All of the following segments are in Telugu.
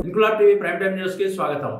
Inquilab TV prime time news కి స్వాగతం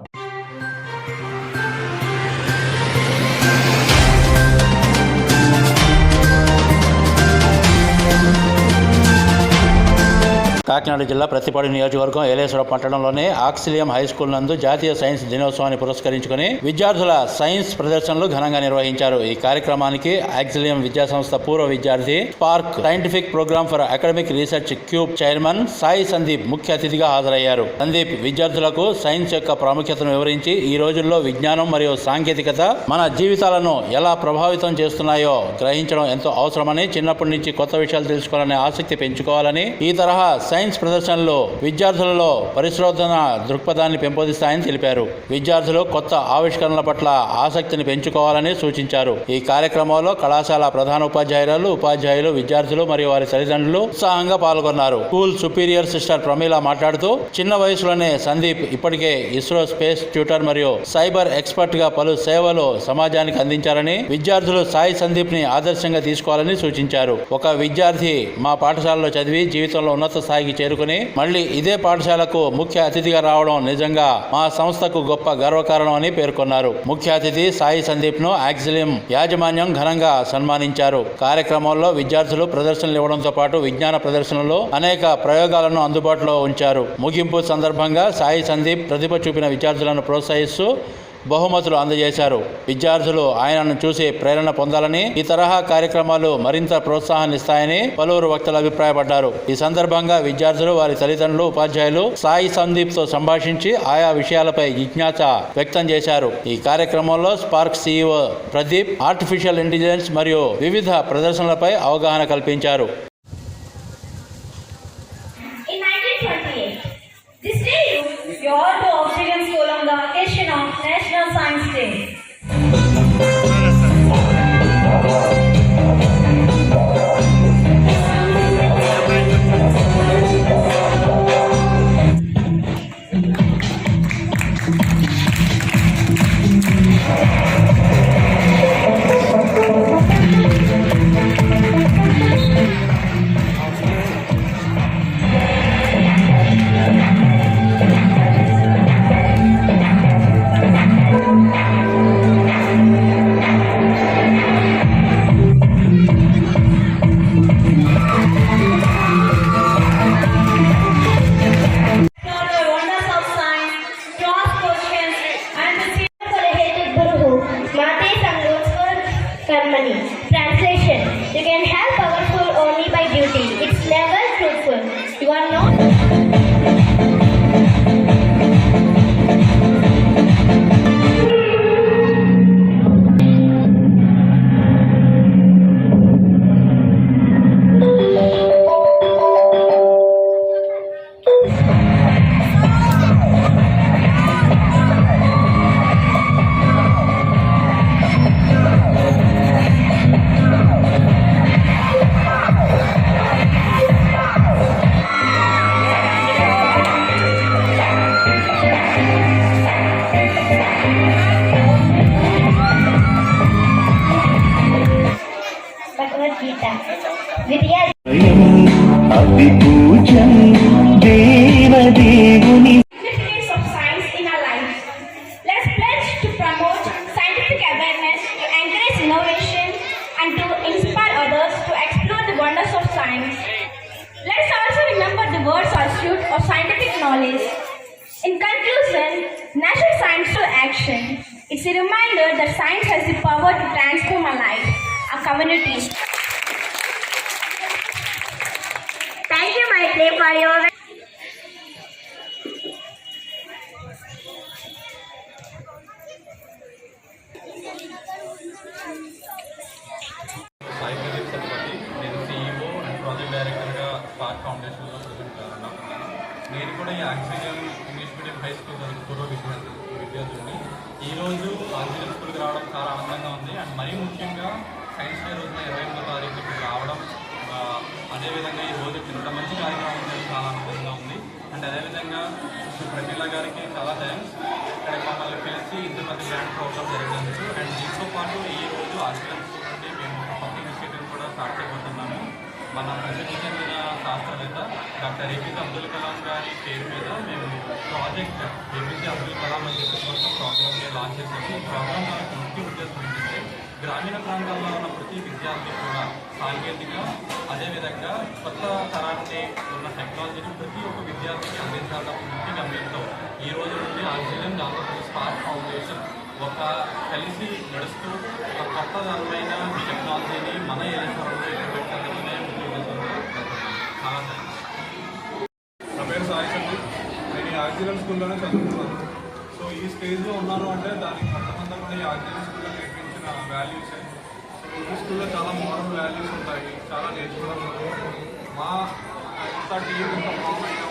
కాకినాడ జిల్లా ప్రతిపాడు నియోజకవర్గం ఏలేశ్వర పట్టణంలోని ఆక్సిలియం హై స్కూల్ నందు జాతీయ సైన్స్ దినోత్సవాన్ని పురస్కరించుకుని విద్యార్థుల సైన్స్ ప్రదర్శనలు ఘనంగా నిర్వహించారు. ఈ కార్యక్రమానికి ఆక్సిలియం విద్యా సంస్థ పూర్వ విద్యార్థి park scientific programme for academic research cube chairman Sai Sandeep ముఖ్య అతిథిగా హాజరయ్యారు. సందీప్ విద్యార్థులకు సైన్స్ యొక్క ప్రాముఖ్యతను వివరించి ఈ రోజుల్లో విజ్ఞానం మరియు సాంకేతికత మన జీవితాలను ఎలా ప్రభావితం చేస్తున్నాయో గ్రహించడం ఎంతో అవసరమని చిన్నప్పటి నుంచి కొత్త విషయాలు తెలుసుకోవాలనే ఆసక్తి పెంచుకోవాలని ఈ తరహా సైన్స్ ప్రదర్శనలో విద్యార్థులలో పరిశోధన దృక్పథాన్ని పెంపొందిస్తాయని తెలిపారు. విద్యార్థులు కొత్త ఆవిష్కరణల పట్ల ఆసక్తిని పెంచుకోవాలని సూచించారు. ఈ కార్యక్రమంలో కళాశాల ప్రధాన ఉపాధ్యాయురాలు ఉపాధ్యాయులు విద్యార్థులు మరియు వారి తల్లిదండ్రులు ఉత్సాహంగా పాల్గొన్నారు. స్కూల్ సుపీరియర్ సిస్టర్ ప్రమీల మాట్లాడుతూ చిన్న వయసులోనే సందీప్ ఇప్పటికే ఇస్రో స్పేస్ ట్యూటర్ మరియు సైబర్ ఎక్స్పర్ట్గా పలు సేవలు సమాజానికి అందించారని విద్యార్థులు సాయి సందీప్ని ఆదర్శంగా తీసుకోవాలని సూచించారు. ఒక విద్యార్థి మా పాఠశాలలో చదివి జీవితంలో ఉన్నత స్థాయికి చేరుకుని మళ్ళీ ఇదే పాఠశాలకు ముఖ్య అతిథిగా రావడం నిజంగా మా సంస్థకు గొప్ప గర్వకారణం అని పేర్కొన్నారు. ముఖ్య అతిథి సాయి సందీప్ను ఆక్సిలియం యాజమాన్యం ఘనంగా సన్మానించారు. కార్యక్రమంలో విద్యార్థులు ప్రదర్శనలు ఇవ్వడంతో పాటు విజ్ఞాన ప్రదర్శనలో అనేక ప్రయోగాలను అందుబాటులో ఉంచారు. ముగింపు సందర్భంగా సాయి సందీప్ ప్రతిభ చూపిన విద్యార్థులను ప్రోత్సహిస్తూ బహుమతులు అందజేశారు. విద్యార్థులు ఆయనను చూసి ప్రేరణ పొందాలని ఈ తరహా కార్యక్రమాలు మరింత ప్రోత్సాహాన్నిస్తాయని పలువురు వక్తలు అభిప్రాయపడ్డారు. ఈ సందర్భంగా విద్యార్థులు వారి తల్లిదండ్రులు ఉపాధ్యాయులు సాయి సందీప్తో సంభాషించి ఆయా విషయాలపై జిజ్ఞాస వ్యక్తం చేశారు. ఈ కార్యక్రమంలో spark CEO Pradeep artificial intelligence మరియు వివిధ ప్రదర్శనలపై అవగాహన కల్పించారు. Conclusion, National Science to Action. It's a reminder that science has the power to transform our life, our communities. Thank you, Maitri, for your చాలా ఆనందంగా ఉంది. అండ్ మరీ ముఖ్యంగా సైన్స్ డే రోజున ఇరవై ఎనిమిదో తారీఖు ఇక్కడ రావడం అదేవిధంగా ఈ రోజు ఇంత మంచి కార్యక్రమం చేయడం చాలా ఆనందంగా ఉంది. అండ్ అదేవిధంగా ప్రమీల గారికి చాలా థ్యాంక్స్ ఇక్కడ మమ్మల్ని బ్రాండ్ ప్రోగ్రామ్ జరిగినందుకు. అండ్ దీంతో పాటు ఈ రోజు ఆశ్రయం నుండి మేము ఒక కొత్త ఇనిషియేటివ్ కూడా స్టార్ట్ చేయబోతున్నాము. మన ప్రసిద్ధి చెందిన శాస్త్రవేత్త డాక్టర్ ఏపీజే అబ్దుల్ కలాం గారి పేరు మీద మేము ప్రాజెక్ట్ ఏపీజే అబ్దుల్ కలాం అని చెప్పి ఒక ప్రోగ్రామ్ లాంచ్ చేసాము ఈ ప్రోగ్రామ్ ముఖ్య ఉద్దేశం ఏంటంటే గ్రామీణ ప్రాంతాల్లో ఉన్న ప్రతి విద్యార్థి కూడా సాంకేతిక అదేవిధంగా కొత్త తరానికి ఉన్న టెక్నాలజీని ప్రతి ఒక్క విద్యార్థికి అందించాలన్న ముఖ్య గమ్యంతో ఈ రోజు నుండి ఆక్సిజన్ ఆంధ్రప్రదేశ్ స్పార్క్ ఫౌండేషన్ ఒక కలిసి నడుస్తూ ఒక కొత్త రకమైన టెక్నాలజీని మన ఏరియాలో పెట్టాలనే ముఖ్య ఉద్దేశంతో చాలా నా పేరు సాయి నేను ఆక్సిజన్ స్కూల్లోనే చదువుతున్నాను. ఈ స్టేజ్లో ఉన్నారు అంటే దానికి మొట్టమొదటి కూడా ఈ ఆక్సిజన్ స్కూల్లో నేర్పించిన వాల్యూస్ సో ఈ స్కూల్లో చాలా మోడల్ వాల్యూస్ ఉంటాయి చాలా నేర్చుకోవడం మా ఎంత టీం ఎంత ఫామ్ అయినా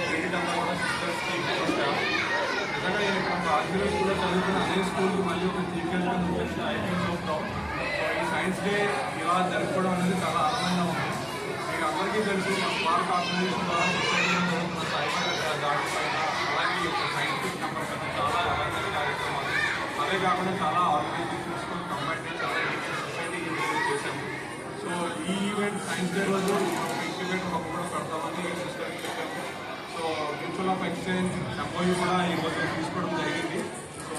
క్రెడిట్ అంతా కూడా సిస్టర్స్కి నిజంగా నేను ఇక్కడ ఆక్సిజన్ స్కూల్లో చదువుతున్న అదే స్కూల్కి మళ్ళీ ఒక చీఫ్ గెస్ట్ వచ్చిన ఐ చూస్తాం సో ఈ సైన్స్ డే ఇలా జరుపుకోవడం అనేది చాలా ఆనందంగా ఉంది. మీకు అందరికీ తెలుసు మన స్మార్ట్ ఆర్గనైజేషన్ ద్వారా కాకుండా చాలా ఆర్గనైజేషన్స్ కంబైన్ చాలా సొసైటీకి చేశాము. సో ఈ ఈవెంట్ సైన్స్ డే రోజు ఇంక్యుబేటర్ ఒక కూడా పెడతామని సిస్టర్కి చెప్పాము so principal of exchange MOU కూడా ఈరోజు తీసుకోవడం జరిగింది. సో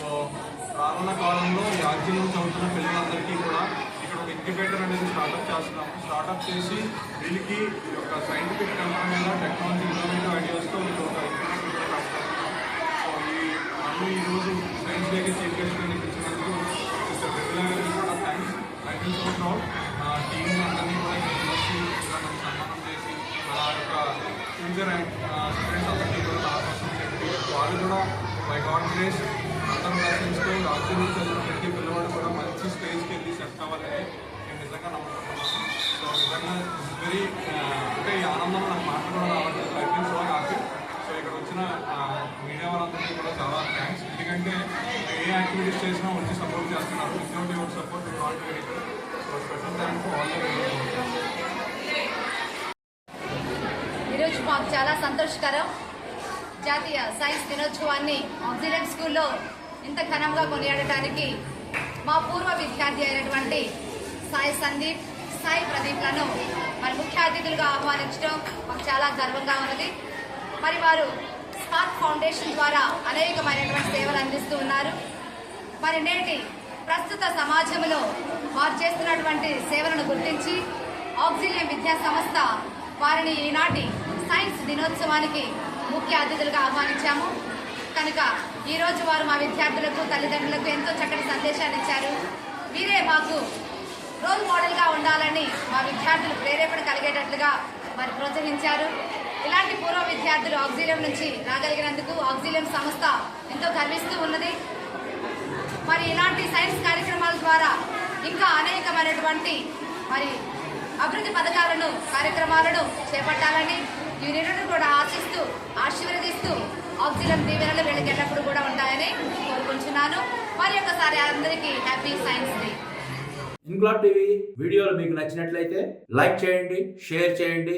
రానున్న కాలంలో ఈ ఆక్సిజన్ చదువుతున్న పిల్లలందరికీ కూడా ఇక్కడ ఒక ఇంక్యుబేటర్ అనేది స్టార్ట్అప్ చేస్తున్నాము. స్టార్ట్అప్ చేసి వీళ్ళకి ఒక సైంటిఫిక్ టెంపర్ మీద టెక్నాలజీ ఇన్నోవేటివ్ ఐడియాస్తో వీళ్ళు ఒక ఇంక్యుబేటర్ కూడా సో ఈ మళ్ళీ ఈరోజు సైన్స్ డేకి ఇచ్చినందుకు మిస్టర్ రెగ్యులర్ కూడా thanks I feel so proud team అందరినీ కూడా ఇక్కడ సన్మానం చేసి వాళ్ళ యొక్క ఫ్యూచర్ అండ్ స్టూడెంట్స్ అందరికీ కూడా ఆకర్షణ చెప్పి వాళ్ళు కూడా బై గాడ్ గ్రేస్ అందరూ బ్లెస్సింగ్స్తో ఆక్సిజన్ చదివిన ప్రతి పిల్లవాడు కూడా మంచి స్టేజ్కి వెళ్ళి సెట్ అవ్వాలని నేను నిజంగా నమ్ముకుంటున్నాను. సో నిజంగా వెరీ అంటే ఆనందం నాకు మాట్లాడడం రావట్లేదు. I feel so happy so ఇక్కడ వచ్చిన మీడియా వాళ్ళందరికీ కూడా చాలా థ్యాంక్స్ ఎందుకంటే ఏ యాక్టివిటీస్ చేసినా వచ్చి సపోర్ట్ చేస్తున్నారు. Without your support not very so special thanks for all ఈరోజు మాకు చాలా సంతోషకరం. జాతీయ సైన్స్ దినోత్సవాన్ని ఆక్సిడెంట్ స్కూల్లో ఇంత ఘనంగా కొనియాడటానికి మా పూర్వ విద్యార్థి అయినటువంటి సాయి సందీప్ సాయి ప్రదీప్లను మరి ముఖ్య అతిథులుగా ఆహ్వానించడం మాకు చాలా గర్వంగా ఉన్నది. మరి వారు స్పార్క్ ఫౌండేషన్ ద్వారా అనేకమైనటువంటి సేవలు అందిస్తూ ఉన్నారు. మరి నేటి ప్రస్తుత సమాజంలో వారు చేస్తున్నటువంటి సేవలను గుర్తించి ఆక్సిలియం విద్యా సంస్థ వారిని ఈనాటి సైన్స్ దినోత్సవానికి ముఖ్య అతిథులుగా ఆహ్వానించాము. కనుక ఈరోజు వారు మా విద్యార్థులకు తల్లిదండ్రులకు ఎంతో చక్కటి సందేశాన్ని ఇచ్చారు. వీరే మాకు రోల్ మోడల్గా ఉండాలని మా విద్యార్థులు ప్రేరేపణ కలిగేటట్లుగా వారు ప్రోత్సహించారు. ఇలాంటి పూర్వ విద్యార్థులు ఆక్సిలియం నుంచి రాగలిగినందుకు ఆక్సిలియం సంస్థ ఎంతో గర్విస్తూ ఉన్నది. మరి ఇలాంటి సైన్స్ కార్యక్రమాల ద్వారా ఇంకా అనేకమైనటువంటి మరి అభివృద్ధి పథకాలను కార్యక్రమాలను చేపట్టాలని యూనియన్ కూడా ఆశిస్తూ ఆశీర్వదిస్తూ ఆక్సిజన్ దీవెనలు వీళ్ళకి ఎల్లప్పుడూ కూడా ఉంటాయని కోరుకుంటున్నాను. మరి ఒకసారి అందరికీ happy science day. Inquilab TV వీడియోలు మీకు నచ్చినట్లయితే లైక్ చేయండి షేర్ చేయండి